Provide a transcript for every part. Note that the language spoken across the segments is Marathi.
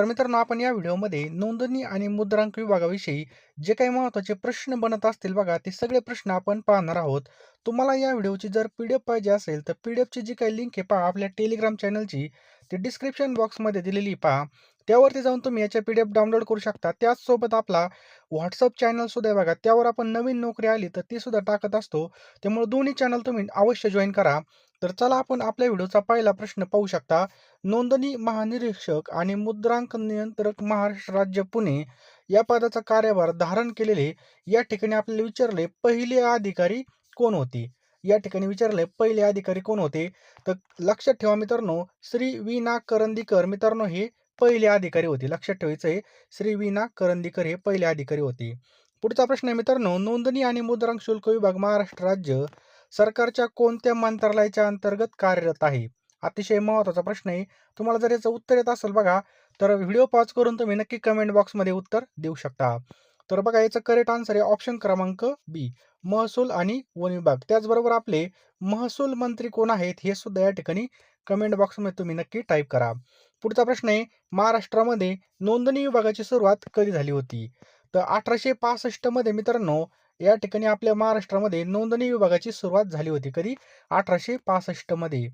तर मित्रांनो आपण या व्हिडिओमध्ये नोंदणी आणि मुद्रांक विभागाविषयी जे काही महत्त्वाचे प्रश्न बनत असतील बघा ते सगळे प्रश्न आपण पाहणार आहोत. तुम्हाला या व्हिडिओची जर पी डी एफ पाहिजे असेल तर पी डी एफची जी काही लिंक आहे पहा आपल्या टेलिग्राम चॅनलची ती डिस्क्रिप्शन बॉक्समध्ये दिलेली पहा. त्यावरती जाऊन तुम्ही याच्या पी डी एफ डाउनलोड करू शकता. त्याचसोबत आपला व्हॉट्सअप चॅनलसुद्धा बघा. त्यावर आपण नवीन नोकरी आली तर ती सुद्धा टाकत असतो. त्यामुळे दोन्ही चॅनल तुम्ही अवश्य जॉईन करा. तर चला आपण आपल्या व्हिडिओचा पहिला प्रश्न पाहू शकता. नोंदणी महानिरीक्षक आणि मुद्रांक नियंत्रक महाराष्ट्र राज्य पुणे या पदाचा कार्यभार धारण केलेले या ठिकाणी आपल्याला विचारले पहिले अधिकारी कोण होते? या ठिकाणी विचारले पहिले अधिकारी कोण होते? तर लक्षात ठेवा मित्रांनो श्री विना ना करंदीकर मित्रांनो हे पहिले अधिकारी होते. लक्षात ठेवायचं आहे श्री विना ना करंदीकर हे पहिले अधिकारी होते. पुढचा प्रश्न आहे मित्रांनो नोंदणी आणि मुद्रांक शुल्क विभाग महाराष्ट्र राज्य सरकारच्या कोणत्या मंत्रालयाच्या अंतर्गत कार्यरत आहे? अतिशय महत्त्वाचा प्रश्न आहे. तुम्हाला जर याचं उत्तर येत असेल बघा तर व्हिडिओ पॉज करून तुम्ही नक्की कमेंट बॉक्समध्ये उत्तर देऊ शकता. तर बघा याचं करेक्ट आन्सर आहे ऑप्शन क्रमांक बी महसूल आणि वन विभाग. त्याचबरोबर आपले महसूल मंत्री कोण आहेत हे सुद्धा या ठिकाणी कमेंट बॉक्समध्ये तुम्ही नक्की टाईप करा. पुढचा प्रश्न आहे महाराष्ट्रामध्ये नोंदणी विभागाची सुरुवात कधी झाली होती? तर अठराशे पासष्टमध्ये मित्रांनो या ठिकाणी आपल्या महाराष्ट्रामध्ये नोंदणी विभागाची सुरुवात झाली होती. कधी? अठराशे पासष्टमध्ये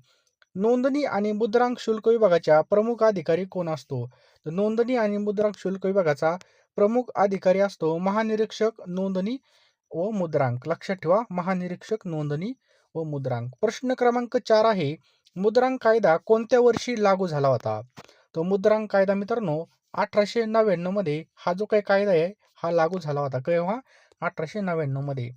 नोंदणी आणि मुद्रांक शुल्क विभागाच्या प्रमुख अधिकारी कोण असतो? तर नोंदणी आणि मुद्रांक शुल्क विभागाचा प्रमुख अधिकारी असतो महानिरीक्षक नोंदणी व मुद्रांक. लक्षात ठेवा महानिरीक्षक नोंदणी व मुद्रांक. प्रश्न क्रमांक चार आहे मुद्रांक कायदा कोणत्या वर्षी लागू झाला होता? तो मुद्रांक कायदा मित्रांनो अठराशे नव्याण्णवमध्ये हा जो काही कायदा आहे हा लागू झाला होता. केव्हा अठराशे नव्याण्णवमध्ये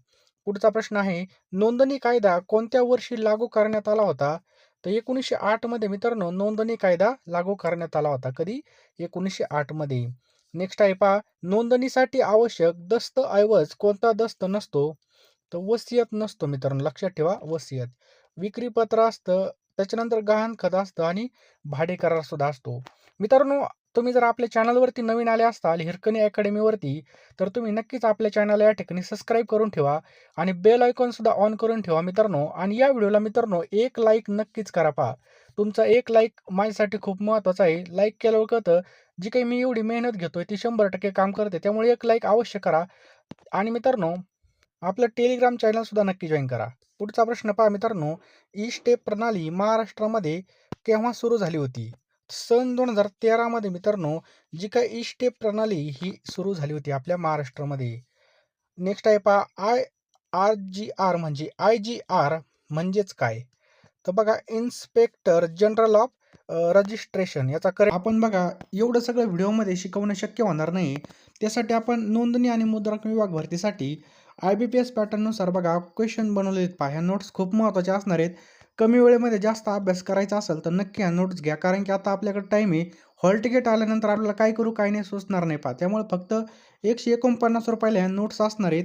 पुढचा प्रश्न आहे नोंदणी कायदा कोणत्या वर्षी लागू करण्यात आला होता? तर एकोणीसशे आठमध्ये मित्रांनो नोंदणी कायदा लागू करण्यात आला होता कधी? एकोणीसशे आठमध्ये नेक्स्ट आहे पहा नोंदणीसाठी आवश्यक दस्तऐवज कोणता दस्त नसतो? तर वसियत नसतो मित्रांनो लक्षात ठेवा वसियत. विक्रीपत्र असतं त्याच्यानंतर गहाणखत असतं आणि भाडेकरार सुद्धा असतो. मित्रांनो तुम्ही जर आपल्या चॅनलवरती नवीन आले असताल हिरकणी अकॅडमीवरती तर तुम्ही नक्कीच आपल्या चॅनल या ठिकाणी सबस्क्राईब करून ठेवा आणि बेल आयकॉनसुद्धा ऑन करून ठेवा मित्रांनो. आणि या व्हिडिओला मित्रांनो एक लाईक नक्कीच करा पहा. तुमचा एक लाईक माझ्यासाठी खूप महत्त्वाचा आहे. लाईक केल्यावर कळतं जी काही मी एवढी मेहनत घेतोय ती शंभर टक्के काम करते. त्यामुळे एक लाईक अवश्य करा. आणि मित्रांनो आपलं टेलिग्राम चॅनलसुद्धा नक्की जॉईन करा. पुढचा प्रश्न पहा मित्रांनो. ई स्टेप प्रणाली महाराष्ट्रामध्ये केव्हा सुरू झाली होती? सन दोन हजार तेरामध्ये मित्रांनो जी काय e ई स्टेप प्रणाली ही सुरू झाली होती आपल्या महाराष्ट्रामध्ये. नेक्स्ट आहे पहा आय आर जी आर म्हणजे आय जी आर म्हणजेच काय? तर बघा इन्स्पेक्टर जनरल ऑफ रजिस्ट्रेशन याचा कर आपण बघा एवढं सगळं व्हिडिओमध्ये शिकवणं शक्य होणार नाही. त्यासाठी आपण नोंदणी आणि मुद्रांक विभाग भरतीसाठी आय बी पी एस पॅटर्ननुसार बघा क्वेश्चन बनवले आहेत पहा. ह्या नोट्स खूप महत्त्वाच्या असणार आहेत. कमी वेळेमध्ये जास्त अभ्यास करायचा असेल तर नक्की ह्या नोट्स घ्या. कारण की आता आपल्याकडे टाईम आहे. हॉल तिकीट आल्यानंतर आपल्याला काय करू काय नाही सुचणार नाही पहा. त्यामुळे फक्त एकशे एकोणपन्नास रुपयाला ह्या नोट्स असणार आहेत.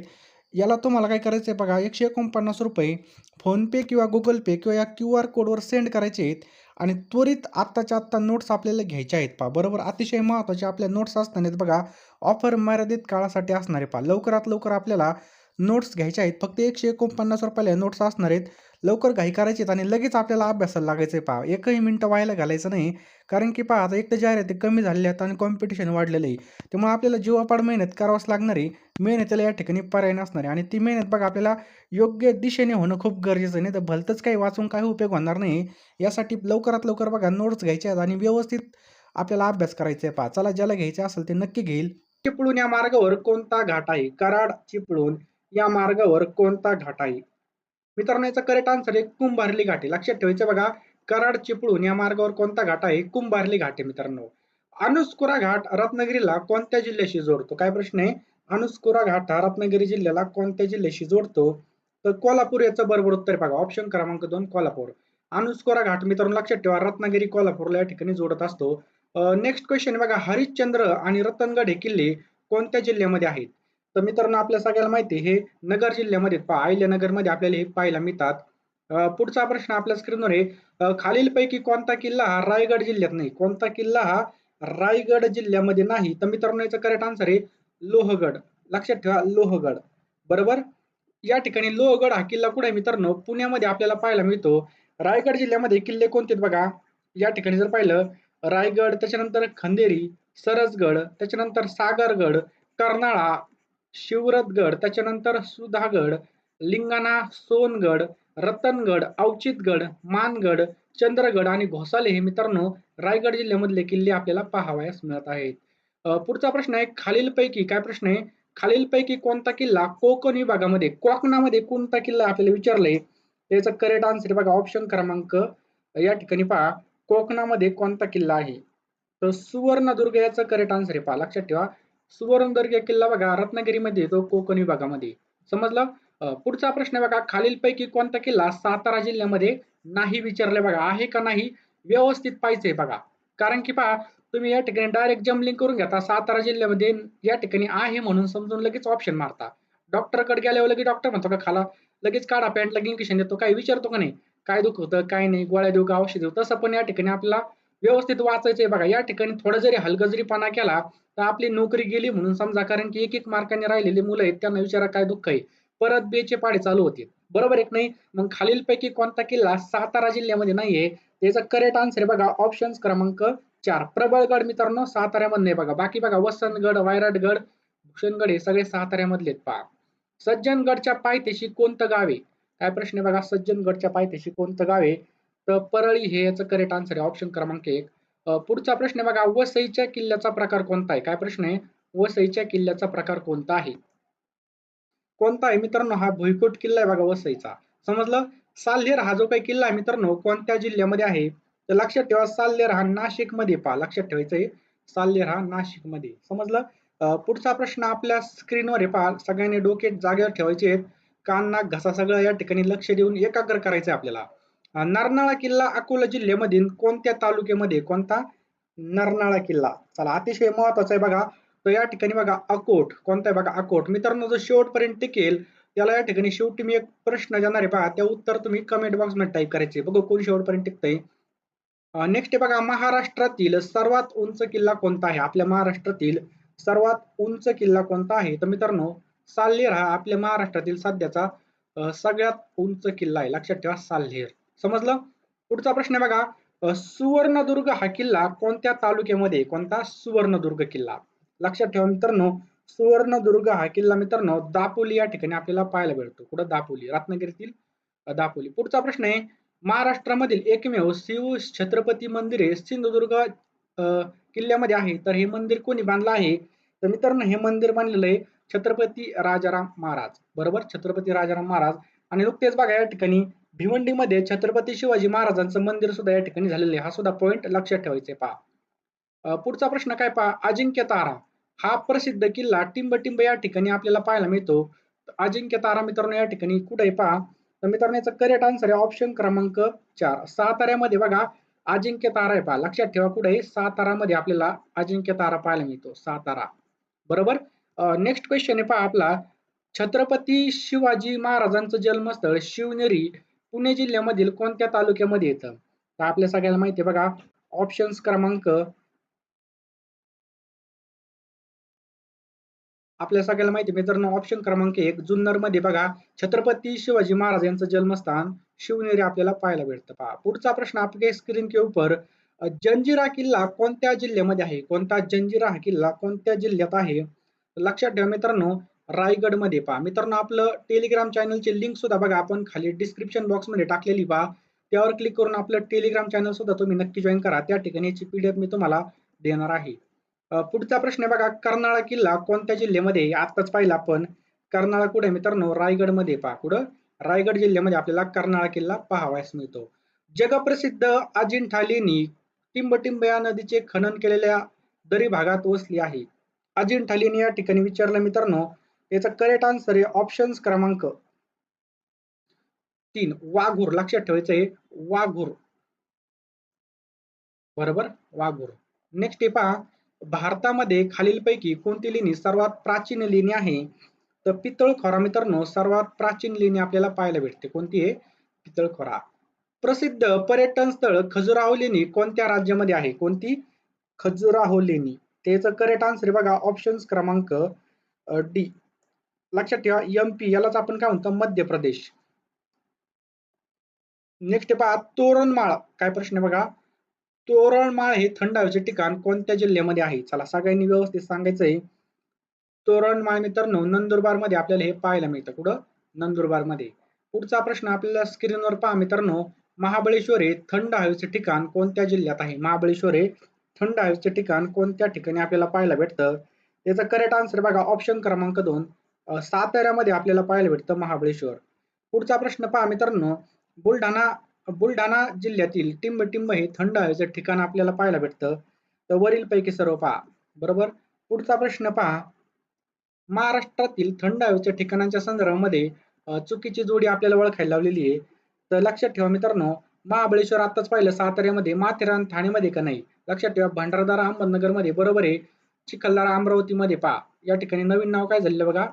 याला तुम्हाला काय करायचं आहे बघा एकशे एकोणपन्नास रुपये फोनपे किंवा गुगल पे किंवा या क्यू आर कोडवर सेंड करायचे आहेत. आणि त्वरित आत्ताच्या आत्ता नोट्स आपल्याला घ्यायच्या आहेत पहा. बरोबर? अतिशय महत्त्वाचे आपल्या नोट्स असतानाच बघा. ऑफर मर्यादित काळासाठी असणार आहे पहा. लवकरात लवकर आपल्याला नोट्स घ्यायचे आहेत. फक्त एकशे एकोणपन्नास रुपयाला नोट्स असणार आहेत. लवकर घाई करायची आहेत आणि लगेच आपल्याला अभ्यासाला लागायचं आहे पहा. एकही मिनटं व्हायला घालायचं नाही. कारण की पहा आता एक तर जाहिराती कमी झालेल्या आहेत आणि कॉम्पिटिशन वाढलेलं आहे. त्यामुळे आपल्याला जीवापाड मेहनत करावंच लागणारी मेहनतीला या ठिकाणी पर्याय नसणार आहे. आणि ती मेहनत बघा आपल्याला योग्य दिशेने होणं खूप गरजेचं नाही तर भलतंच काही वाचून काही उपयोग होणार नाही. यासाठी लवकरात लवकर बघा नोट्स घ्यायचे आहेत आणि व्यवस्थित आपल्याला अभ्यास करायचा आहे पहा. चला ज्याला घ्यायचे असेल ते नक्की घेईल. चिपळूण या मार्गावर कोणता घाट आहे? कराड चिपळूण या मार्गावर कोणता घाट आहे? मित्रांनो याचा करेक्ट आन्सर आहे कुंभारली घाटे. लक्षात ठेवायचं बघा कराड चिपळूण या मार्गावर कोणता घाट आहे? कुंभारली घाट आहे मित्रांनो. अनुस्कुरा घाट रत्नागिरीला कोणत्या जिल्ह्याशी जोडतो? काय प्रश्न आहे? अनुस्कुरा घाट हा रत्नागिरी जिल्ह्याला कोणत्या जिल्ह्याशी जोडतो? तर कोल्हापूर याचं बरोबर उत्तर बघा. ऑप्शन क्रमांक दोन कोल्हापूर. अनुस्कुरा घाट मित्रांनो लक्षात ठेवा रत्नागिरी कोल्हापूरला या ठिकाणी जोडत असतो. नेक्स्ट क्वेश्चन बघा. हरिश्चंद्र आणि रतनगड हे किल्ले कोणत्या जिल्ह्यामध्ये आहेत? तर मित्रांनो आपल्या सगळ्याला माहिती हे नगर जिल्ह्यामध्ये अहिल्यानगरमध्ये आपल्याला हे पाहायला मिळतात. पुढचा प्रश्न आपल्या स्क्रीनवर आहे. खालीलपैकी कोणता किल्ला हा रायगड जिल्ह्यात नाही? कोणता किल्ला हा रायगड जिल्ह्यामध्ये नाही? तर मित्रांनो याचा करेक्ट आन्सर आहे लोहगड. लक्षात ठेवा लोहगड. बरोबर? या ठिकाणी लोहगड हा किल्ला कुठे आहे मित्रांनो? पुण्यामध्ये आपल्याला पाहायला मिळतो. रायगड जिल्ह्यामध्ये किल्ले कोणते बघा? या ठिकाणी जर पाहिलं रायगड त्याच्यानंतर खंदेरी सरसगड त्याच्यानंतर सागरगड कर्नाळा शिवरतगड त्याच्यानंतर सुधागड लिंगाणा सोनगड रतनगड अवचितगड मानगड चंद्रगड आणि घोसाले हे मित्रांनो रायगड जिल्ह्यामधले किल्ले आपल्याला पाहावयास मिळत आहेत. पुढचा प्रश्न आहे खालीलपैकी काय प्रश्न आहे? खालीलपैकी कोणता किल्ला कोकण विभागामध्ये कोकणामध्ये कोणता किल्ला आपल्याला विचारलंय? त्याचा करेक्ट आन्सर बघा ऑप्शन क्रमांक या ठिकाणी पहा. कोकणामध्ये कोणता किल्ला आहे? तर सुवर्णदुर्ग याचा करेक्ट आन्सर आहे पहा लक्षात ठेवा. सुवर्णदुर्ग किल्ला बघा रत्नागिरीमध्ये येतो कोकण विभागामध्ये. समजलं? पुढचा प्रश्न बघा खालीलपैकी कोणता किल्ला सातारा जिल्ह्यामध्ये नाही विचारले बघा आहे का नाही? व्यवस्थित पाहिजे बघा. कारण की पहा तुम्ही या ठिकाणी डायरेक्ट जम्पलिंग करून घेता सातारा जिल्ह्यामध्ये या ठिकाणी आहे म्हणून समजून लगेच ऑप्शन मारता. डॉक्टरकडे गेल्यावर लगेच डॉक्टर म्हणतो का खाला लगेच काढा पॅन्टला इंजेक्शन देतो काय विचारतो का नाही? काय दुख होतं काय नाही गोळ्या देऊ का औषध देऊ? तसं पण या ठिकाणी आपला व्यवस्थित वाचायचे बघा. या ठिकाणी थोडा जरी हलगजरीपणा केला तर आपली नोकरी गेली म्हणून समजा कारण की एक एक मार्काने राहिलेली मुलं आहेत त्यांना विचारा काय दुःख आहे. परत बेचे पाडे चालू होते. बरोबर एक नाही? मग खालीलपैकी कोणता किल्ला सातारा जिल्ह्यामध्ये नाहीये? त्याचा करेक्ट आन्सर आहे बघा ऑप्शन क्रमांक चार. प्रबळगड मित्रांनो साताऱ्यामध्ये नाही बघा. बाकी बघा वसंतगड वायराटगड भूषणगड हे सगळे साताऱ्यामधले पहा. सज्जनगडच्या पायथ्याशी कोणतं गावे काय प्रश्न आहे बघा? सज्जनगडच्या पायथ्याशी कोणतं गावे तर परळी हे याचं करेक्ट आन्सर आहे. ऑप्शन क्रमांक एक. पुढचा प्रश्न आहे बघा वसईच्या किल्ल्याचा प्रकार कोणता आहे? काय प्रश्न आहे? वसईच्या किल्ल्याचा प्रकार कोणता आहे? कोणता आहे मित्रांनो? हा भुईकोट किल्ला आहे बघा वसईचा. समजलं? साल्हेर हा जो काही किल्ला आहे मित्रांनो कोणत्या जिल्ह्यामध्ये आहे? तर लक्षात ठेवा साल्हेर हा नाशिकमध्ये पहा. लक्षात ठेवायचं आहे साल्हेर हा नाशिकमध्ये समजलं पुढचा प्रश्न आपल्या स्क्रीनवर आहे पहा. सगळ्यांनी डोके जागेवर ठेवायचे आहेत. कान नाक घसा सगळं या ठिकाणी लक्ष देऊन एकाग्र करायचं आपल्याला. नरनाळा किल्ला अकोला जिल्ह्यामधील कोणत्या तालुक्यामध्ये? कोणता? नरनाळा किल्ला. चला अतिशय महत्त्वाचा आहे बघा. तर या ठिकाणी बघा अकोट. कोणता आहे बघा? अकोट. मित्रांनो जो शेवटपर्यंत टिकेल त्याला या ठिकाणी शेवटी मी एक प्रश्न देणार आहे पहा त्या उत्तर तुम्ही कमेंट बॉक्समध्ये टाईप करायचे. बघू कोण शेवटपर्यंत टिकतंय. नेक्स्ट बघा महाराष्ट्रातील सर्वात उंच किल्ला कोणता आहे? आपल्या महाराष्ट्रातील सर्वात उंच किल्ला कोणता आहे? तर मित्रांनो साल्हेर हा आपल्या महाराष्ट्रातील सध्याचा सगळ्यात उंच किल्ला आहे. लक्षात ठेवा साल्हेर. समजलं? पुढचा प्रश्न बघा. सुवर्णदुर्ग हा किल्ला कोणत्या तालुक्यामध्ये कोणता सुवर्णदुर्ग किल्ला? लक्षात ठेवा मित्रांनो सुवर्णदुर्ग हा किल्ला मित्रांनो दापोली या ठिकाणी आपल्याला पाहायला भेटतो कुठं? दापोली रत्नागिरीतील दापोली. पुढचा प्रश्न आहे महाराष्ट्रामधील एकमेव शिव छत्रपती मंदिर हे सिंधुदुर्ग किल्ल्यामध्ये आहे. तर हे मंदिर कोणी बांधलं आहे? तर मित्रांनो हे मंदिर बांधलेलं आहे छत्रपती राजाराम महाराज. बरोबर? छत्रपती राजाराम महाराज. आणि नुकतेच बघा या ठिकाणी भिवंडीमध्ये छत्रपती शिवाजी महाराजांचं मंदिर सुद्धा या ठिकाणी झालेलं आहे. हा सुद्धा पॉईंट लक्षात ठेवायचे पहा. पुढचा प्रश्न काय पहा? अजिंक्य तारा. हा प्रसिद्ध किल्ला टिंब या ठिकाणी आपल्याला पाहायला मिळतो. अजिंक्य तारा मित्रांनो या ठिकाणी कुठे पहा? तर मित्रांनो याचा करेक्ट आन्सर आहे ऑप्शन क्रमांक चार. साताऱ्यामध्ये बघा अजिंक्य तारा आहे पहा. लक्षात ठेवा कुठे सातारामध्ये आपल्याला अजिंक्य तारा पाहायला मिळतो. सातारा. बरोबर? नेक्स्ट क्वेश्चन आहे पहा आपला. छत्रपती शिवाजी महाराजांचं जन्मस्थळ शिवनेरी पुणे जिल्ह्यामधील कोणत्या तालुक्यामध्ये येतं? तर आपल्या सगळ्याला माहिती आहे बघा. ऑप्शन्स क्रमांक आपल्या सगळ्याला माहिती मित्रांनो ऑप्शन क्रमांक एक जुन्नरमध्ये बघा. छत्रपती शिवाजी महाराज यांचं जन्मस्थान शिवनेरी आपल्याला पाहायला भेटतं. पहा. पुढचा प्रश्न आपल्या स्क्रीन के उपर जंजिरा किल्ला कोणत्या जिल्ह्यामध्ये आहे? कोणता जंजिरा हा किल्ला कोणत्या जिल्ह्यात आहे? लक्षात ठेवा मित्रांनो रायगडमध्ये पहा. मित्रांनो आपलं टेलिग्राम चॅनलची लिंक सुद्धा बघा. आपण खाली डिस्क्रिप्शन बॉक्समध्ये टाकलेली पहा. त्यावर क्लिक करून आपलं टेलिग्राम चॅनल सुद्धा तुम्ही नक्की जॉईन करा. त्या ठिकाणी याची पीडीएफ मी तुम्हाला देणार आहे. पुढचा प्रश्न आहे बघा. कर्नाळा किल्ला कोणत्या जिल्ह्यामध्ये आताच पाहिला आपण. कर्नाळा कुठे मित्रांनो? रायगडमध्ये पहा. कुठं? रायगड जिल्ह्यामध्ये आपल्याला कर्नाळा किल्ला पाहावयास मिळतो. जगप्रसिद्ध अजिंठा लेणी टिंबटिंब या नदीचे खनन केलेल्या दरी भागात वसली आहे. अजिंठा लेणी या ठिकाणी विचारलं मित्रांनो याचा करेक्ट आन्सर आहे ऑप्शन क्रमांक तीन वाघूर. लक्षात ठेवायचं आहे वाघूर. बरोबर? वाघूर. नेक्स्ट आहे पहा भारतामध्ये खालीलपैकी कोणती लेणी सर्वात प्राचीन लेणी आहे? तर पितळखोरा मित्रांनो सर्वात प्राचीन लेणी आपल्याला पाहायला भेटते. कोणती आहे? पितळखोरा. प्रसिद्ध पर्यटन स्थळ खजुराहो लेणी कोणत्या राज्यामध्ये आहे? कोणती? खजुराहो लेणी. त्याचं करेक्ट आन्सर बघा ऑप्शन क्रमांक डी. लक्षात ठेवा एम पी यालाच आपण काय म्हणतो? मध्य प्रदेश नेक्स्ट पहा तोरणमाळ. काय प्रश्न बघा? तोरणमाळ हे थंड हवेचे ठिकाण कोणत्या जिल्ह्यामध्ये आहे? चला सगळ्यांनी व्यवस्थित सांगायचंय. तोरणमाळ मित्रांनो नंदुरबारमध्ये आपल्याला हे पाहायला मिळतं. कुठं? नंदुरबारमध्ये पुढचा प्रश्न आपल्याला स्क्रीनवर पहा मित्रांनो. महाबळेश्वर हे थंड हवेचे ठिकाण कोणत्या जिल्ह्यात आहे? महाबळेश्वर हे थंड हवेचे ठिकाण कोणत्या ठिकाणी आपल्याला पाहायला भेटतं? याचा करेक्ट आन्सर बघा ऑप्शन क्रमांक दोन. साताऱ्यामध्ये आपल्याला पाहायला भेटतं महाबळेश्वर. पुढचा प्रश्न पहा मित्रांनो. बुलढाणा बुलढाणा जिल्ह्यातील टिंब हे थंड हवेचं ठिकाण आपल्याला पाहायला भेटतं. तर वरील पैकी सर्व पहा. बरोबर? पुढचा प्रश्न पहा. महाराष्ट्रातील थंड हवेच्या ठिकाणांच्या संदर्भामध्ये चुकीची जोडी आपल्याला ओळखायला लावलेली आहे. तर लक्षात ठेवा मित्रांनो. महाबळेश्वर आताच पाहिलं साताऱ्यामध्ये माथेरान ठाणेमध्ये का नाही? लक्षात ठेवा भंडारदारा अहमदनगरमध्ये. बरोबर आहे. चिखलदारा अमरावतीमध्ये पहा. या ठिकाणी नवीन नाव काय झालेलं बघा?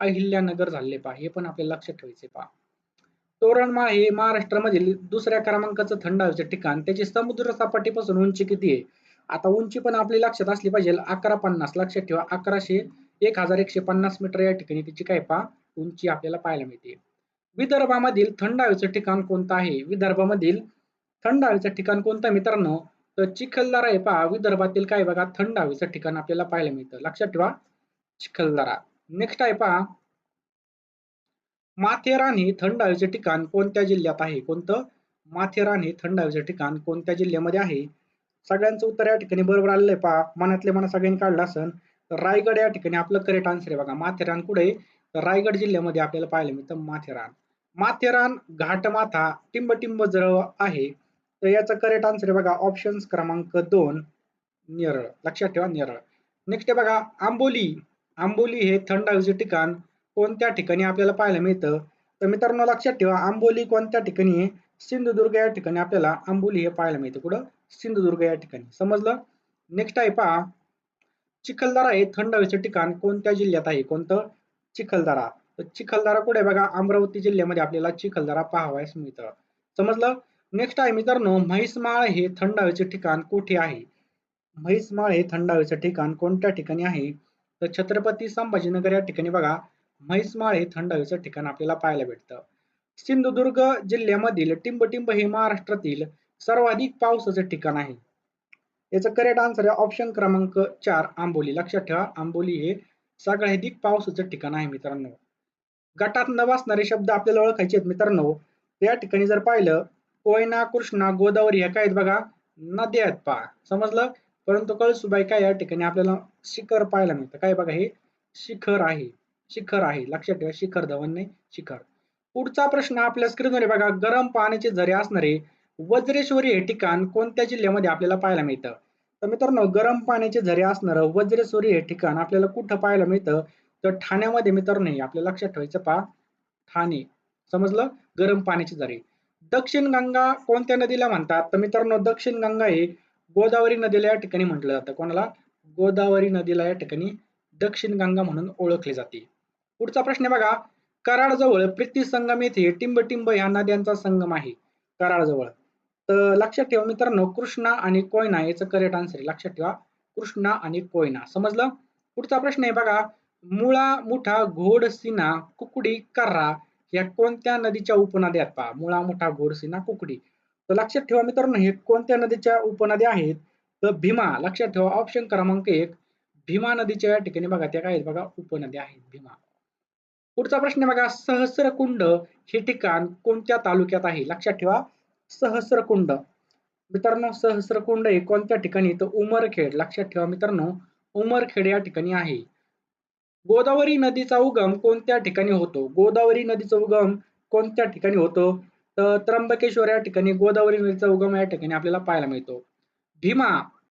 अहिल्यानगर झाले पहा. हे पण आपल्याला लक्षात ठेवायचे पहा. तोरणमाळ हे महाराष्ट्रामधील दुसऱ्या क्रमांकाचं थंड हवेचं ठिकाण. त्याची समुद्र सपाटीपासून उंची किती आहे? आता उंची पण आपली लक्षात असली पाहिजे. अकरा पन्नास. लक्षात ठेवा. अकराशे एक हजार एकशे पन्नास मीटर या ठिकाणी तिची काय पहा? उंची आपल्याला पाहायला मिळते. विदर्भामधील थंड हवेचं ठिकाण कोणतं आहे? विदर्भामधील थंड हवेचं ठिकाण कोणतं मित्रांनो? तर चिखलदरा आहे पहा. विदर्भातील काय बघा? थंड हवेचं ठिकाण आपल्याला पाहायला मिळतं. लक्षात ठेवा. चिखलदरा. नेक्स्ट आहे पहा. माथेरान हे थंड हवेचे ठिकाण कोणत्या जिल्ह्यात आहे? कोणतं? माथेरान हे थंड हवेचे ठिकाण कोणत्या जिल्ह्यामध्ये आहे? सगळ्यांचं उत्तर या ठिकाणी बरोबर आलेलं आहे. पहा मनातले मना सगळ्यांनी काढलं असन रायगड या ठिकाणी आपलं करेक्ट आन्सर आहे बघा. माथेरान कुठे? रायगड जिल्ह्यामध्ये आपल्याला पाहायला मिळतं माथेरान. माथेरान घाटमाथा टिंब जवळ आहे. तर याचं करेक्ट आन्सर आहे बघा. ऑप्शन्स क्रमांक दोन नेरळ. लक्षात ठेवा नेरळ. नेक्स्ट आहे बघा आंबोली. आंबोली हे थंड हवेचे ठिकाण कोणत्या ठिकाणी आपल्याला पाहायला मिळतं? तर मित्रांनो लक्षात ठेवा आंबोली कोणत्या ठिकाणी सिंधुदुर्ग या ठिकाणी आपल्याला आंबोली हे पाहायला मिळतं. कुठं? सिंधुदुर्ग या ठिकाणी. समजलं? नेक्स्ट आहे पहा चिखलदरा हे थंड हवेचे ठिकाण कोणत्या जिल्ह्यात आहे? कोणतं? चिखलदरा. तर चिखलदरा कुठे बघा? अमरावती जिल्ह्यामध्ये आपल्याला चिखलदरा पाहावयास मिळतं. समजलं? नेक्स्ट आहे मित्रांनो म्हैसमाळ हे थंड हवेचे ठिकाण कुठे आहे? म्हैसमाळ हे थंड हवेचे ठिकाण कोणत्या ठिकाणी आहे? तर छत्रपती संभाजीनगर या ठिकाणी बघा म्हैसमाळ हे थंड हवेचं ठिकाण आपल्याला पाहायला भेटतं. सिंधुदुर्ग जिल्ह्यामधील टिंबटिंब हे महाराष्ट्रातील सर्वाधिक पावसाचं ठिकाण आहे. याचं करेक्ट आन्सर आहे ऑप्शन क्रमांक चार आंबोली. लक्षात ठेवा आंबोली हे सगळ्याधिक पावसाचं ठिकाण आहे मित्रांनो. गटात न वाचणारे शब्द आपल्याला ओळखायचे आहेत मित्रांनो. या ठिकाणी जर पाहिलं कोयना कृष्णा गोदावरी ह्या काय आहेत बघा? नद्या आहेत पहा. समजलं? परंतु कळसुबाई काय या ठिकाणी आपल्याला शिखर पाहायला मिळतं. काय बघा हे शिखर आहे. शिखर आहे. लक्षात ठेवा शिखर धवन नाही शिखर. पुढचा प्रश्न आपल्या स्क्रीनवर बघा गरम पाण्याचे झरे असणारे वज्रेश्वरी हे ठिकाण कोणत्या जिल्ह्यामध्ये आपल्याला पाहायला मिळतं? तर मित्रांनो गरम पाण्याचे झरे असणारं वज्रेश्वरी हे ठिकाण आपल्याला कुठं पाहायला मिळतं? तर ठाण्यामध्ये मित्रांनो आपल्या लक्षात ठेवायचं पहा. ठाणे. समजलं? गरम पाण्याचे झरे. दक्षिण गंगा कोणत्या नदीला म्हणतात? तर मित्रांनो दक्षिण गंगा हे गोदावरी नदीला या ठिकाणी म्हटलं जातं. कोणाला? गोदावरी नदीला या ठिकाणी दक्षिण गंगा म्हणून ओळखले जाते. पुढचा प्रश्न बघा कराडजवळ प्रीती संगम येथे टिंब टिंब ह्या नद्यांचा संगम आहे. कराडजवळ. तर लक्षात ठेवा मित्रांनो कृष्णा आणि कोयना याचं करेक्ट आन्सर आहे. लक्षात ठेवा कृष्णा आणि कोयना. समजलं? पुढचा प्रश्न आहे बघा मुळा मुठा घोडसिना कुकडी कर्रा या कोणत्या नदीच्या उपनद्या पहा. मुळा मुठा घोडसिना कुकडी. तर लक्षात ठेवा मित्रांनो हे कोणत्या नदीच्या उपनद्या आहेत? तर भीमा लक्षात ठेवा ऑप्शन क्रमांक एक भीमा नदीच्या या ठिकाणी बघा त्या काय आहेत बघा उपनद्या आहेत भीमा. पुढचा प्रश्न बघा सहस्रकुंड हे ठिकाण कोणत्या तालुक्यात आहे? लक्षात ठेवा सहस्रकुंड. मित्रांनो सहस्रकुंड हे कोणत्या ठिकाणी? तर उमरखेड. लक्षात ठेवा मित्रांनो उमरखेड या ठिकाणी आहे. गोदावरी नदीचा उगम कोणत्या ठिकाणी होतो? गोदावरी नदीचा उगम कोणत्या ठिकाणी होतो? तर त्र्यंबकेश्वर या ठिकाणी गोदावरी नदीचा उगम या ठिकाणी आपल्याला पाहायला मिळतो. भीमा